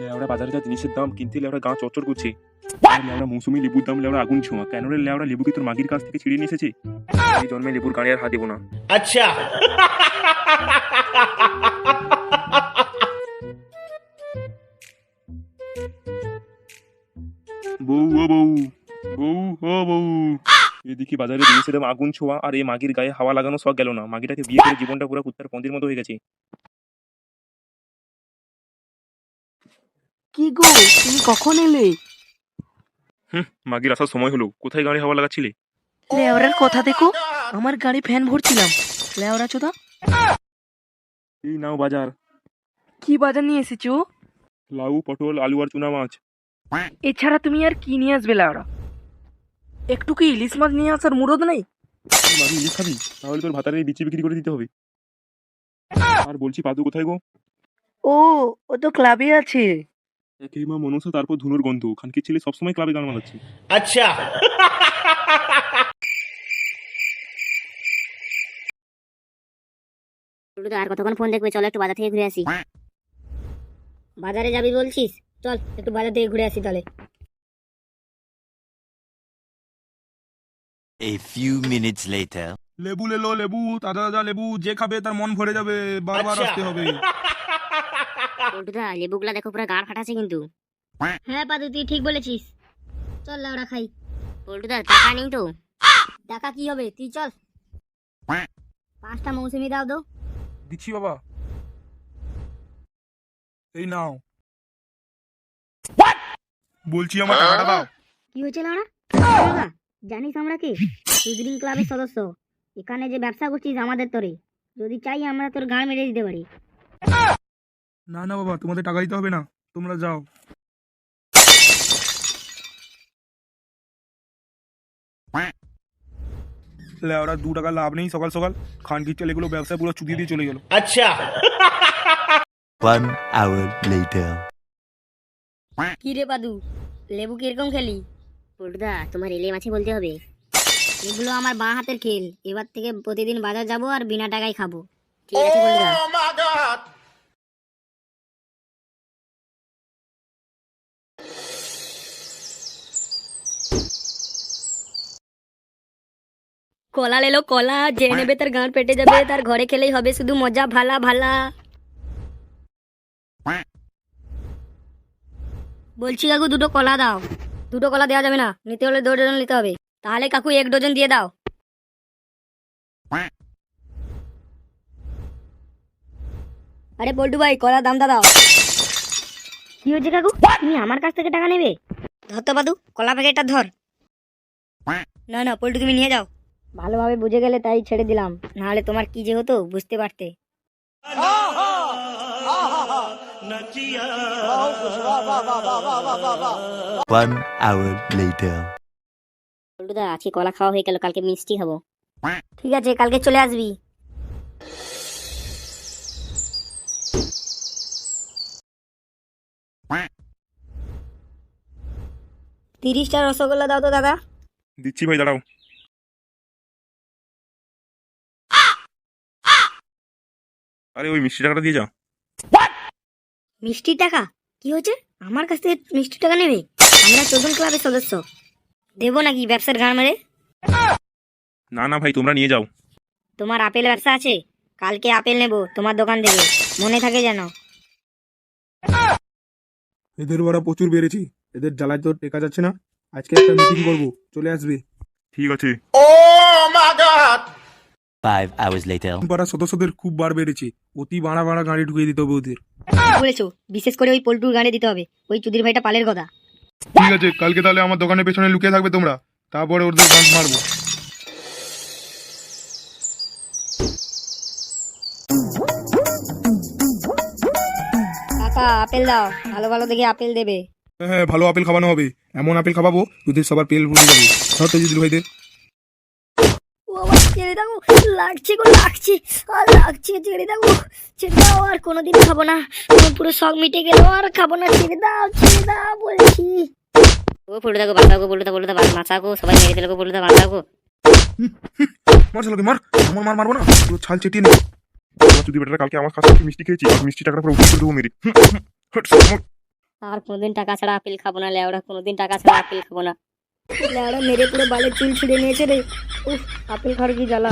লেওড়া বাজারে যা জিনিসের দাম কিনতে লেওড়া গা চচ্চর করছে। আমরা মৌসুমি লেবুর দাম লেওড়া আগুন ছোঁয়া। কেন রে লেওড়া লেবু কি তোর মাগির কাছ থেকে ছিঁড়ে নিয়েছে এই জন্মে লেবুর গাড়ি আর হাত দেবো না। আচ্ছা। বউ ও বউ বউ ও বউ। এদিকে বাজারে জিনিসের দাম আগুন ছোঁয়া আর এই মাগির গায়ে হাওয়া লাগানো সব গেল না। মাগিটাকে বিয়ে করে জীবনটা পুরো কুত্তার পন্দির মতো হয়ে গেছে। কি গো তুমি কখন এলে? হুম মাগির আসার সময় হলো। কোথায় গাড়ি হাওয়া লাগাচ্ছিলে? লেওরার কথা দেখো আমার গাড়ি ফ্যান ভরছিলাম। লেওরা চোদা? এই নাও বাজার। কি বাজার নিয়ে এসেছ? লাউ পটল আলু আর চুনা মাছ। এছাড়া তুমি আর কি নিয়ে আসবে লেওরা একটু কি ইলিশ মাছ নিয়ে আসার মুরদ নেই? মাগি ইলিশ খাবি? তাহলে তোর ভাতারে বিচি বিক্রি করে দিতে হবে। আর বলছি পাদু কোথায় গো? ও ও তো ক্লাবে আছে। মনসা তারপর গন্ধ। ছেলে সবসময় ক্লাবে গান আচ্ছা। আর কতক্ষণ ফোন দেখবে? চল একটু বাজার থেকে ঘুরে আসি। বাজারে যাবি বলছিস? চল একটু বাজার থেকে ঘুরে আসি তাহলে। A few minutes later. লেবু লেলো লেবু তাজা তাজা লেবু যে খাবে তার মন ভরে যাবে বারবার আচ্ছা। আসতে হবে। পল্টুদা লেবুগুলা দেখো পুরো গাঁড় ফাটাছে কিন্তু। হ্যাঁ পাদু তুই ঠিক বলেছিস। চল লাউড়া খাই। পল্টুদা টাকা নেই তো। টাকা কি হবে? তুই চল। পাঁচটা মৌসুমি দাও তো। দিচ্ছি বাবা। এই নাও। বলছি আমার টাকাটা দাও। কি হয়েছে লাউড়া? জানিস আমরা কি? ক্লাবের সদস্য। এখানে যে ব্যবসা করছিস আমাদের তোরে। যদি চাই আমরা তোর গাঁড় মেরে দিতে পারি। না না বাবা তোমাদের টাকা দিতে হবে না। তোমরা যাও। ওরা দু টাকা লাভ নেই সকাল সকাল। খান কি চলে ব্যবসা পুরো চুদিয়ে দিয়ে চলে গেল। আচ্ছা। কি রে বাদু? লেবু কীরকম খেলি? পল্টুদা তোমার এলে মাছে বলতে হবে। এগুলো আমার বাঁ হাতের খেল। এবার থেকে প্রতিদিন বাজার যাব আর বিনা টাকায় খাব। ঠিক আছে কলা লেলো কলা যে নেবে তার গাঁট পেটে যাবে তার ঘরে খেলেই হবে শুধু মজা ভালা ভালা। বলছি কাকু দুটো কলা দাও। দুটো কলা দেওয়া যাবে না নিতে হলে দু ডজন নিতে হবে। তাহলে কাকু এক ডজন দিয়ে দাও। আরে বল্টু ভাই কলার দামটা দাও। কি হয়েছে কাকু? তুমি আমার কাছ থেকে টাকা নেবে? ধর তো বাদু কলা প্যাকেটটা ধর। না না পল্টু তুমি নিয়ে যাও। ভালোভাবে বুঝে গেলে তাই ছেড়ে দিলাম। নাহলে তোমার কি যে হতো বুঝতে পারতে। One hour later. পল্টুদা আজকে কলা খাওয়া হয়ে গেল কালকে মিষ্টি খাব। ঠিক আছে কালকে চলে আসবি। তিরিশটা রসগোল্লা দাও তো দাদা। দিচ্ছি ভাই দাঁড়াও। আরে ওই মিষ্টি টাকাটা দিয়ে যা মিষ্টির টাকা? কি হচ্ছে আমার কাছ থেকে মিষ্টির টাকা নেবে? আমরা চোদন ক্লাবের সদস্য। দেবো নাকি ব্যবসার গান মেরে? না না ভাই তোমরা নিয়ে যাও। তোমার আপেল ব্যবসা আছে? কালকে আপেল নেব তোমার দোকান থেকে মনে থাকে যেন। এদের ওরা প্রচুর বেড়েছে। এদের জ্বালায় তো টেকা যাচ্ছে না। আজকে একটা মিটিং করব। চলে আসবে। ঠিক আছে। Oh my god! Five hours later. পাড়ার সদস্যদের খুব বার বেড়েছে। অতি বাড়া বাড়া গাড়ি ঢুকিয়ে দিতে হবে ওদের। বলেছ? বিশেষ করে ওই পোল্টুর গানে দিতে হবে। ওই চুদির ভাইটা পালের কথা। ঠিক আছে কালকে তাহলে আমার দোকানের পেছনে লুকিয়ে থাকবে তোমরা। তারপরে ওদের গান মারবো। কাকা আপেল দাও। ভালো ভালো দেখে আপেল দেবে। হ্যাঁ হ্যাঁ ভালো আপেল খাওয়ানো হবে। এমন আপেল খাওয়াবো দুধের সবার পেল ভরে যাবে। ধর তো জিদিল ভাইদের। ছেড়ে দাও। লাগছে গো লাগছে। আর লাগছে ছেড়ে দাও। ছেড়ে দাও আর কোনোদিন খাব না। পুরো শখ মিটে গেল আর খাব না। ছেড়ে দাও ছেড়ে দাও বলছি। ও গো বলে দাও বলে গো সবাই মেরে দিল গো বলে দাও গো। মার চলো মার। আমার মার মারবো না। পুরো ছাল চেটিয়ে যদি আচ্ছা, বেটারা কালকে আমার কাছে মিষ্টি খেয়েছি মিষ্টিটা দেবো মেরে। আর কোনোদিন টাকা ছাড়া আপেল খাব না লেওড়া কোনোদিন টাকা ছাড়া আপেল খাব না। মেরে পুরো বালের চুল ছিঁড়ে নিয়েছে রে উফ আপেল খাওয়ার কি জ্বালা